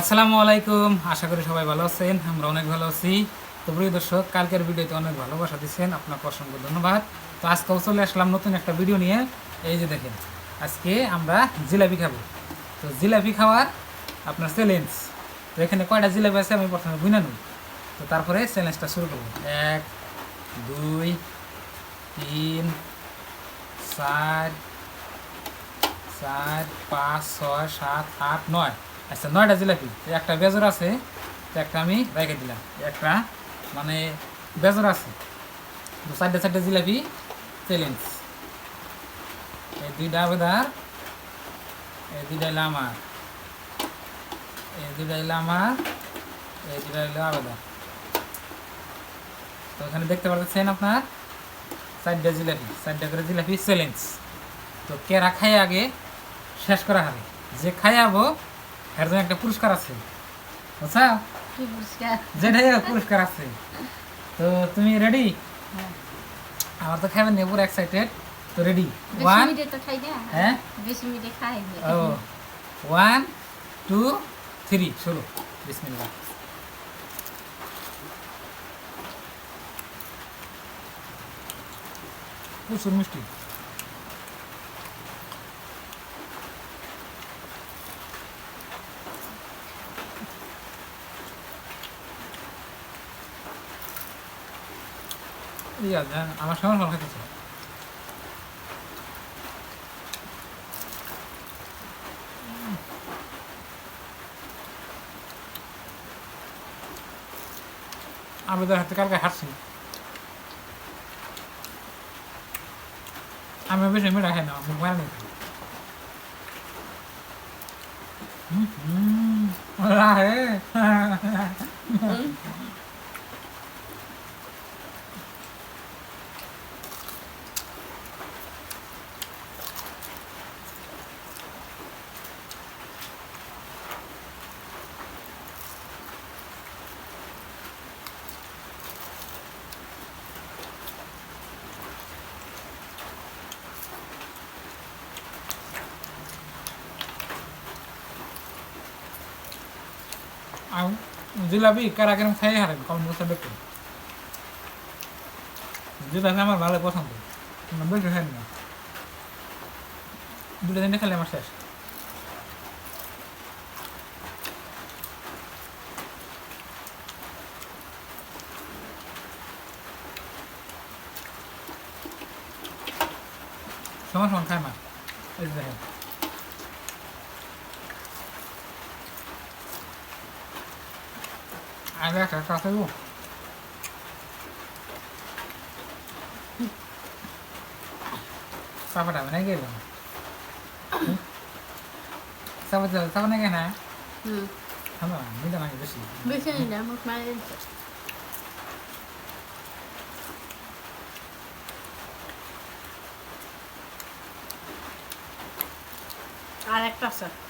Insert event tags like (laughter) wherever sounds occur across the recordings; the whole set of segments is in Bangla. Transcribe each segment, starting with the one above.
আসসালামু আলাইকুম। আশা করি সবাই ভালো আছেন, আমরা অনেক ভালো আছি। তো প্রিয় দর্শক, কালকের ভিডিওতে অনেক ভালোবাসা দিচ্ছেন আপনাকে অসংখ্য ধন্যবাদ। তো আজকেও চলে আসলাম নতুন একটা ভিডিও নিয়ে। এই যে দেখেন, আজকে আমরা জিলাপি খাব। তো জিলাপি খাওয়ার আপনার চ্যালেঞ্জ তো এখানে কয়টা জিলাপি আছে আমি প্রথমে বুঝে নিই তো তারপরে চ্যালেঞ্জটা শুরু করব। এক, দুই, তিন, চার চার, পাঁচ, ছয়, সাত, আট, নয়। আচ্ছা নয়টা জিলাপি। একটা বেজর আছে একটা আমি রেখে দিলাম। একটা মানে বেজর আছে। তো চারটে চারটে জিলাপি, চ্যালেঞ্জ। এই দুইটা আবেদার, এই দুইটা হইল আমার। এই দুইটা হইল আমার, এই দুইটা হইল আবেদার। তো এখানে দেখতে পাচ্ছেন আপনার, চারটে জিলাপি, চারটে করে জিলাপি, চ্যালেঞ্জ। তো কেরা খাই আগে, শেষ করা হবে। যে খাইয়াবো এর জন্য একটা পুরস্কার আছে। বুঝছা? কি পুরস্কার? যেটাই পুরস্কার আছে। তো তুমি রেডি হ্যাঁ। আমার তো খাবেন পুরো এক্সাইটেড তো রেডি ওয়ান তো খাই না। হ্যাঁ? বেশি মিটে খাই। ও। ওয়ান টু থ্রি শুরু বিসমিল্লাহ। প্রচুর মিষ্টি। হ্যাঁ, আমার সঙ্গে ভালো খেতেছে আমি তো হাতে কালকে হাঁটছি আমি বেশি মিঠা খাই না মুখ মারা নেই রাহে আর জিলাপি কারা কেরম খাই হারেন কম বছর দেখুন জিলাপি আমার ভালো পছন্দ। বেশি খাই না। দুটো দিনে খেলে আমার শেষ। সমান সমান খায় না এই যে দেখেন আগে একটা কাছে গো সাপাটা মানে গেলাম সাপাটা সাপাটা কে না হুম হ্যাঁ মিটা নাকি বেশি বেশি নি না মুখ মারে আর একটা আছে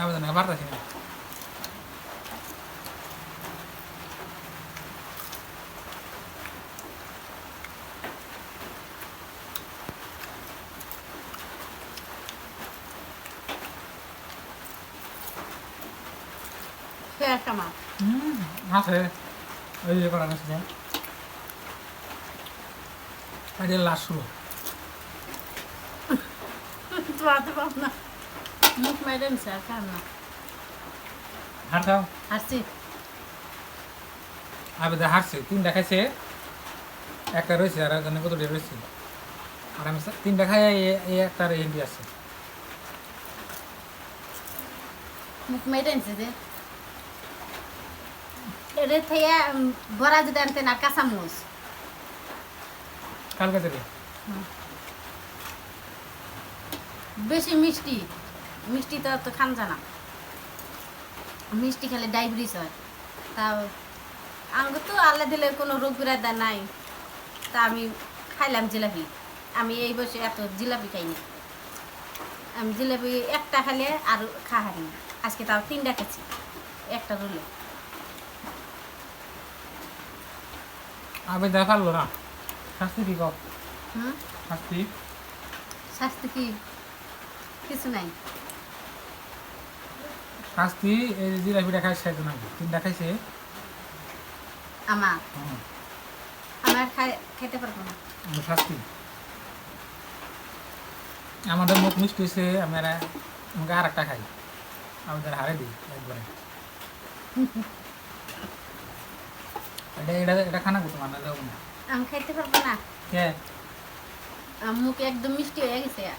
আবেদন বাড়তেছি না সে একটা মাছ হুম আছে ওই যে করা আছে আগে লাস্ট শুরু তোমাতে পাব না মুখ নিছে আর খাম না হার খাও আসছি আবেদন হারছে তিনটা খাইছে একটা রয়েছে আর একজনে কতটা রয়েছে আর আমি এই একটা হিন্দি আছে মুখ মেরে নিছে যে এরে থেকে বড়া যদি আনতেন আর কাঁচা মুস কালকে থেকে বেশি মিষ্টি মিষ্টি তো তো খান জানা। মিষ্টি খেলে ডায়াবেটিস হয়। তা আমাকে তো আল্লাহ দিলে কোনো রোগ বিরাদা নাই। তা আমি খাইলাম জিলাপি। আমি এই বসে এত জিলাপি খাইনি। আমি জিলাপি একটা খাইলে আর খাহারি আজকে তাও তিনটা খেয়েছি একটা রুলে আবেদন পারল না। শাস্তি কি কম শাস্তি? শাস্তি কি? কিছু নাই। শাস্তি এই যে জিলাপিটা খাইছে তো নাকি তিনটা খাইছে আমার আমার খাই খেতে পারব না। শাস্তি। আমাদের মুখ মিষ্টি হয়েছে আমরা আমাকে আর একটা খাই আমাদের হারে দিই একবারে। এটা এটা এটা খানা করতে মানে যাব না আমি খাইতে পারব না। কে? মুখে একদম মিষ্টি হয়ে গেছে। এ,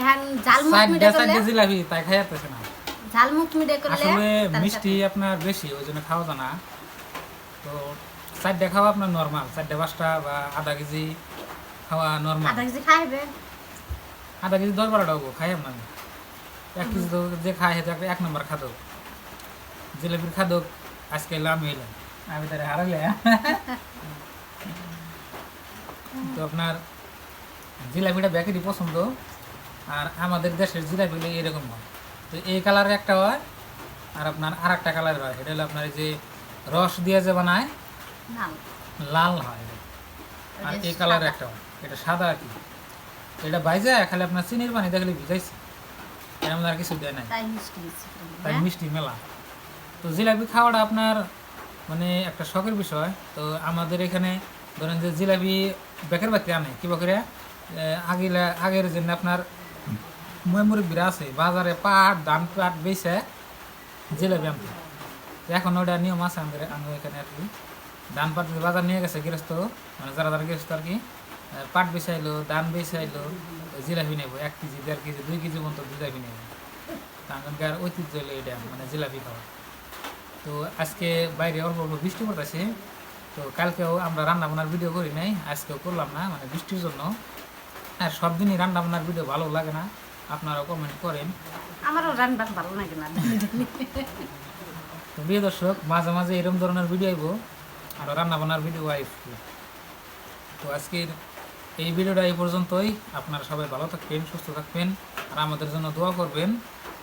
এখন ঝাল মুখ চারটা মিঠে করলে জিলাপি তাই না। ঝাল মুখ করলে আসলে মিষ্টি আপনার বেশি ওই জন্য খাওয়া যায় না। তো চারটে খাওয়া আপনার নর্মাল চারটে পাঁচটা বা আধা কেজি খাওয়া নর্মাল আধা কেজি খাইবে আধা কেজি দশ বারোটা হব খাই আপনার। এক কেজি তো যে খায় সেটা এক নম্বর খাদক। জিলাপির খাদক আজকে লাম হইলাম আমি তারা হারালে (laughs) তো আপনার জিলাপিটা ব্যাকেরই পছন্দ। আর আমাদের দেশের জিলাপি হলো এরকম হয়। তো এই কালারের একটা হয় আর আপনার আর একটা কালার হয়। এটা হলো আপনার এই যে রস দিয়ে যে বানায় লাল। হয়। আর এই কালারের একটা হয়। এটা সাদা আর কি। এটা বাইজা খালি আপনার চিনির পানি দেখলে ভিজাইছে এর মধ্যে আর কিছু দেয় নাই। তাই? মিষ্টি মেলা। তো জিলাপি খাওয়াটা আপনার মানে একটা শখের বিষয়। তো আমাদের এখানে ধরেন যে জিলাপি বেকের বাতি আনে। কি বকরে আগিলা আগের জন্য আপনার মুরব্বীরা আছে বাজারে পাট, ধান পাট বেছে জিলাপি আনতে এখন ওটা নিয়ম আছে আমাদের আমাদের এখানে আর কি। ধান পাট বাজার নিয়ে গেছে গৃহস্থ মানে যারা যারা গৃহস্থ আর কি পাট বেচাইলো, ধান বেচাইলো, জিলাপি নেব, এক কেজি, দেড় কেজি, দুই কেজি পর্যন্ত জিলাপি নেব। এখনকার ঐতিহ্য হলো এটা মানে জিলাপি খাওয়া। তো আজকে বাইরে অল্প অল্প বৃষ্টি পড়তেছে, তো কালকেও আমরা রান্না বান্নার ভিডিও করি নাই, আজকেও করলাম না মানে বৃষ্টির জন্য। আর সব দিনই রান্না বান্নার ভিডিও ভালো লাগে না। আপনারাও কমেন্ট করেন। আমারও রান্না ভালো লাগে না। প্রিয় দর্শক মাঝে মাঝে এরকম ধরনের ভিডিও আইব আর রান্না বান্নার ভিডিও আইব। তো আজকের এই ভিডিওটা এই পর্যন্তই। আপনারা সবাই ভালো থাকবেন সুস্থ থাকবেন আর আমাদের জন্য দোয়া করবেন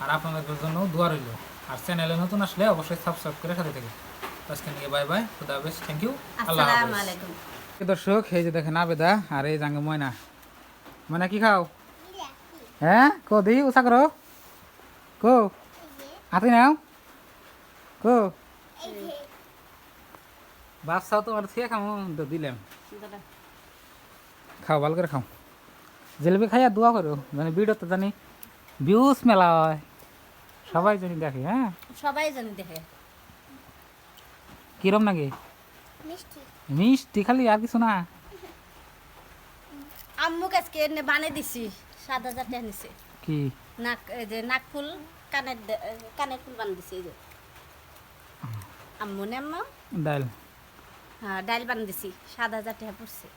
আর আপনাদের জন্য দোয়া রইল। আর চ্যানেলে নতুন আসলে অবশ্যই সাবস্ক্রাইব করে সাথে থেকে আজকে নিয়ে বাই বাই খুদা হাফেজ থ্যাংক ইউ আল্লাহ দর্শক এই যে দেখেন আবেদা আর এই জাঙ্গে ময়না। ময়না কি খাও? হ্যাঁ কো দি উষা করো। কো হাতে নাও। কো। বাচ্চাও তোমার খাও তো দিলাম। খাও ভালো করে খাও। জিলেবি খাইয়া দোয়া করো মানে ভিডিও তো জানি ভিউজ মেলা হয়। সবাই জানি দেখে হ্যাঁ? সবাই জানি দেখে। কিরম নাকি? মিষ্টি। মিষ্টি খালি আর কিছু না। আম্মুক আজকে এনে বানিয়ে দিছি। সাত হাজার টাকা নিছে। কি? নাক এই যে নাক ফুল কানের কানের ফুল বানিয়ে দিছে এই যে। আম্মু নে আম্মু? ডাল। হ্যাঁ ডাল বানিয়ে দিছি সাত হাজার টাকা পড়ছে।